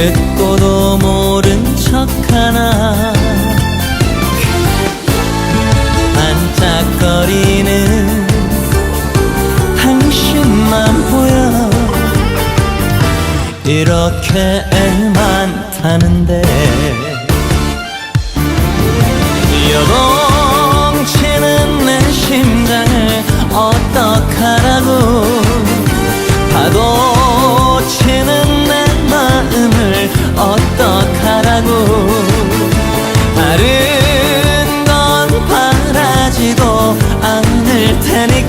듣고도 모른 척 하나. 반짝거리는 당신만 보여. 이렇게 애만 타는데. 여동치는 내 심장을 어떡하 하라고 다른 건 바라지도 않을 테니